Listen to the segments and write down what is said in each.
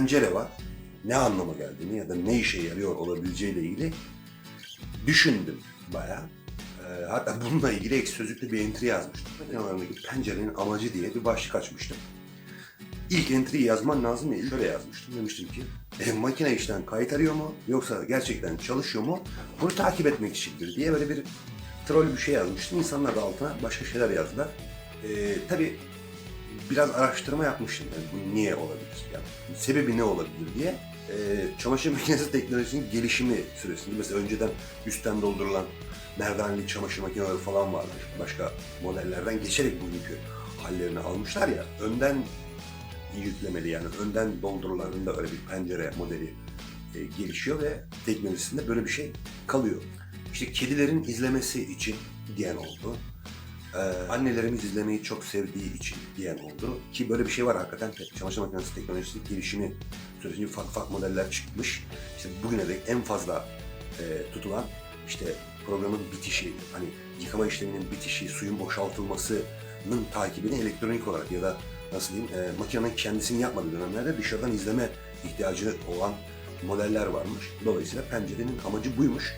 pencere var. Ne anlama geldiğini ya da ne işe yarıyor olabileceğiyle ilgili düşündüm bayağı. Ee, hatta bununla ilgili ek sözlükte bir entry yazmıştım. Makinelerindeki pencerenin amacı diye bir başlık açmıştım. İlk entry'yi yazman lazım ya şöyle yazmıştım. Demiştim ki e, makine işten kaytarıyor mu yoksa gerçekten çalışıyor mu bunu takip etmek içindir diye böyle bir troll bir şey yazmıştım. İnsanlar da altına başka şeyler yazdılar. Ee, tabii biraz araştırma yapmıştım. Yani bu niye olabilir? Yani sebebi ne olabilir diye. Ee, çamaşır makinesi teknolojisinin gelişimi süresinde mesela önceden üstten doldurulan merdaneli çamaşır makineleri falan vardı. Başka modellerden geçerek bugünkü hallerini almışlar ya. Önden yüklemeli yani önden doldurularında öyle bir pencere modeli e, gelişiyor ve teknolojisinde böyle bir şey kalıyor. İşte kedilerin izlemesi için diyen oldu. Ee, annelerimiz izlemeyi çok sevdiği için diyen oldu. Ki böyle bir şey var hakikaten. Çamaşır makinesi teknolojisi gelişimi süresince ufak ufak modeller çıkmış. İşte bugüne dek en fazla e, tutulan işte programın bitişi, hani yıkama işleminin bitişi, suyun boşaltılmasının takibini elektronik olarak ya da nasıl diyeyim e, makinenin kendisini yapmadığı dönemlerde dışarıdan izleme ihtiyacı olan modeller varmış. Dolayısıyla pencerenin amacı buymuş.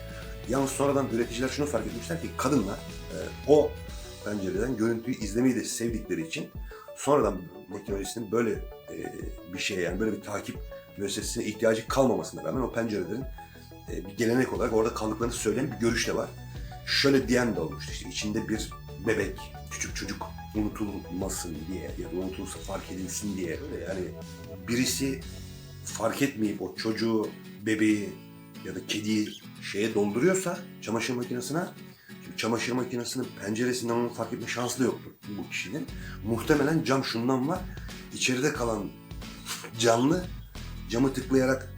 Yalnız sonradan üreticiler şunu fark etmişler ki kadınlar e, o pencereden görüntüyü izlemeyi de sevdikleri için sonradan teknolojisinin böyle e, bir şeye yani böyle bir takip müessesesine ihtiyacı kalmamasına rağmen o pencerelerin e, bir gelenek olarak orada kaldıklarını söyleyen bir görüş de var. Şöyle diyen de olmuştu işte içinde bir bebek, küçük çocuk unutulmasın diye ya da unutulsa fark edilsin diye böyle yani birisi fark etmeyip o çocuğu, bebeği ya da kediyi şeye dolduruyorsa çamaşır makinesine Çamaşır makinesinin penceresinden onu fark etme şansı da yoktur bu kişinin. Muhtemelen cam şundan var. İçeride kalan canlı camı tıklayarak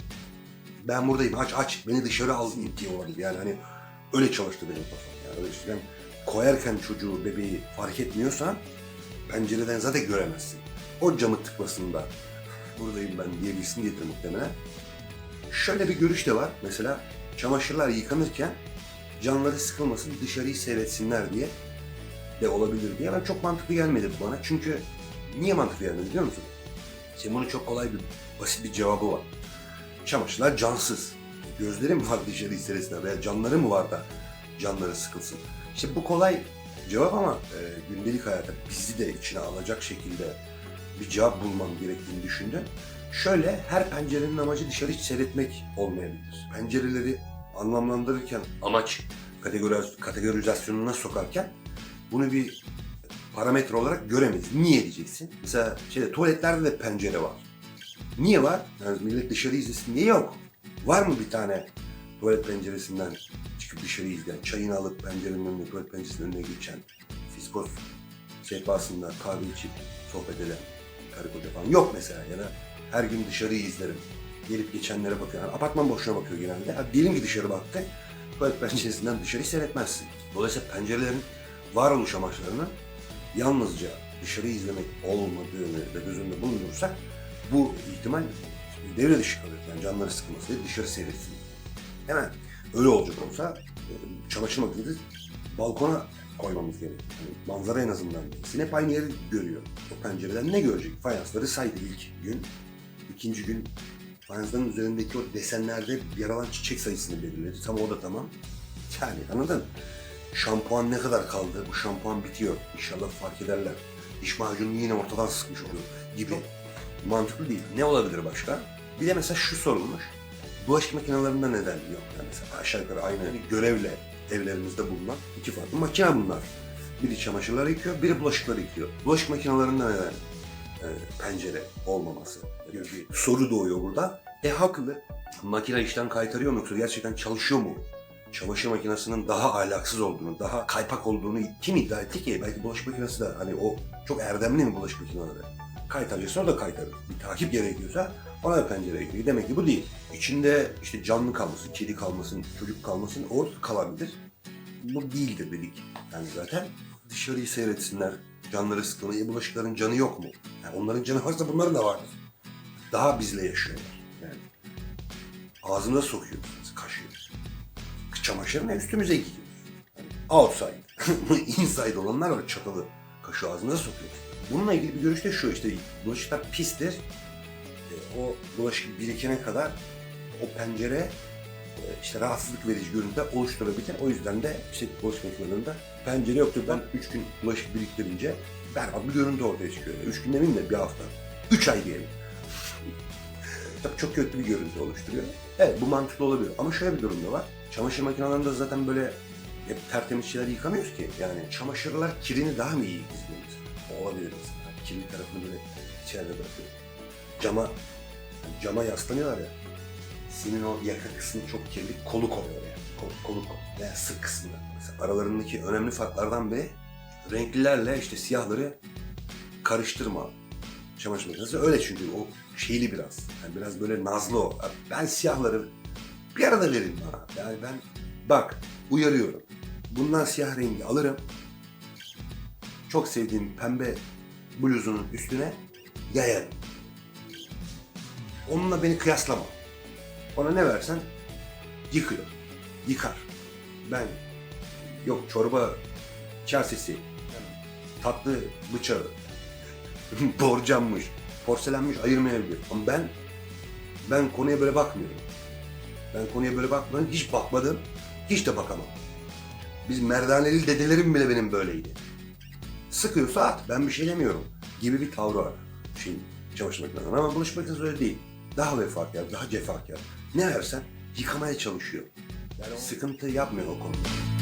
ben buradayım aç aç beni dışarı al diye olabilir. Yani hani öyle çalıştı benim kafam. Yani öyle işte koyarken çocuğu bebeği fark etmiyorsan pencereden zaten göremezsin. O camı tıklasında buradayım ben diyebilsin diyedir muhtemelen. Şöyle bir görüş de var. Mesela çamaşırlar yıkanırken canları sıkılmasın dışarıyı seyretsinler diye de olabilir diye. Ben çok mantıklı gelmedi bu bana. Çünkü niye mantıklı gelmedi biliyor musun? Şimdi çok kolay bir basit bir cevabı var. Çamaşırlar cansız. Gözleri mi var dışarıyı seyretsinler veya canları mı var da canları sıkılsın? İşte bu kolay cevap ama e, gündelik hayata bizi de içine alacak şekilde bir cevap bulmam gerektiğini düşündüm. Şöyle her pencerenin amacı dışarı hiç seyretmek olmayabilir. Pencereleri anlamlandırırken amaç kategori, kategorizasyonuna sokarken bunu bir parametre olarak göremeyiz. Niye diyeceksin? Mesela şeyde tuvaletlerde de pencere var. Niye var? Yani millet dışarı izlesin. Niye yok? Var mı bir tane tuvalet penceresinden çıkıp dışarı izleyen, çayını alıp pencerenin önüne, tuvalet penceresinin önüne geçen, fiskos sehpasında kahve içip sohbet eden karı koca falan yok mesela ya da her gün dışarıyı izlerim. Gelip geçenlere bakıyor. Yani apartman boşluğuna bakıyor genelde. Ha, diyelim ki dışarı baktı. Tuvalet penceresinden dışarıyı seyretmezsin. Dolayısıyla pencerelerin varoluş amaçlarının yalnızca dışarı izlemek olmadığını da göz önünde bulundurursak bu ihtimal devre dışı kalır. Yani canları sıkılması diye dışarı seyretsin. Hemen öyle olacak olsa e, çamaşır makinesi balkona koymamız gerek. Yani manzara en azından. Hep aynı yeri görüyor. O pencereden ne görecek? Fayansları saydı ilk gün. ikinci gün fayansların üzerindeki o desenlerde yer alan çiçek sayısını belirledi. Tam o da tamam. Yani anladın? Şampuan ne kadar kaldı? Bu şampuan bitiyor. İnşallah fark ederler. Diş macununu yine ortadan sıkmış oluyor gibi. Mantıklı değil. Ne olabilir başka? Bir de mesela şu sorulmuş. Bulaşık makinelerinde neden yok? Yani mesela aşağı yukarı aynı görevle evlerimizde bulunan iki farklı makine bunlar. Biri çamaşırları yıkıyor, biri bulaşıkları yıkıyor. Bulaşık makinelerinde neden pencere olmaması gibi bir soru doğuyor burada. E haklı. Makine işten kaytarıyor mu yoksa gerçekten çalışıyor mu? Çamaşır makinesinin daha ahlaksız olduğunu, daha kaypak olduğunu kim iddia etti ki? Belki bulaşık makinesi de hani o çok erdemli mi bulaşık makineleri? Kaytaracaksa o da kaytarır. Bir takip gerekiyorsa ona da pencere ekliyor. Demek ki bu değil. İçinde işte canlı kalmasın, kedi kalmasın, çocuk kalmasın o kalabilir. Bu değildir dedik. Yani zaten dışarıyı seyretsinler, canları sıkılıyor. E, bulaşıkların canı yok mu? Yani onların canı varsa bunların da vardır. Daha bizle yaşıyorlar. Yani ağzına sokuyoruz, kaşıyoruz. Çamaşırını üstümüze giyiyoruz. Yani outside, inside olanlar var çatalı kaşı ağzına sokuyoruz. Bununla ilgili bir görüş de şu işte bulaşıklar pistir. E, o bulaşık birikene kadar o pencere işte rahatsızlık verici görüntü oluşturabilir. O yüzden de işte bulaşık makinelerinde pencere yoktur. Ben 3 gün bulaşık biriktirince berbat bir görüntü ortaya çıkıyor. 3 gün demeyeyim de bir hafta. 3 ay diyelim. Tabii çok kötü bir görüntü oluşturuyor. Evet bu mantıklı olabilir. Ama şöyle bir durum da var. Çamaşır makinelerinde zaten böyle hep tertemiz şeyler yıkamıyoruz ki. Yani çamaşırlar kirini daha mı iyi izliyoruz? O olabilir mesela. Kirli tarafını böyle içeride bırakıyor. Cama, cama yaslanıyorlar ya. Senin o yaka kısmı çok kirli, kolu koyuyor oraya. Kol, kolu koy. Yani sırt kısmına. Mesela aralarındaki önemli farklardan biri renklilerle işte siyahları karıştırma. Çamaşır makinesi öyle çünkü o şeyli biraz. Yani biraz böyle nazlı o. Ben siyahları bir arada verin bana. Yani ben bak uyarıyorum. Bundan siyah rengi alırım. Çok sevdiğim pembe bluzunun üstüne yayarım. Onunla beni kıyaslama. Ona ne versen yıkıyor. Yıkar. Ben yok çorba kasesi, tatlı bıçağı, borcammış, porselenmiş ayırmayabilir. Ama ben ben konuya böyle bakmıyorum. Ben konuya böyle bakmadım, hiç bakmadım, hiç de bakamam. Biz merdaneli dedelerim bile benim böyleydi. Sıkıyorsa at, ben bir şey demiyorum gibi bir tavrı var. Şimdi çamaşır makinesinden ama bulaşık makinesi öyle değil. Daha vefakar, daha cefakar. Ne versen yıkamaya çalışıyor. Sıkıntı yapmıyor o konuda.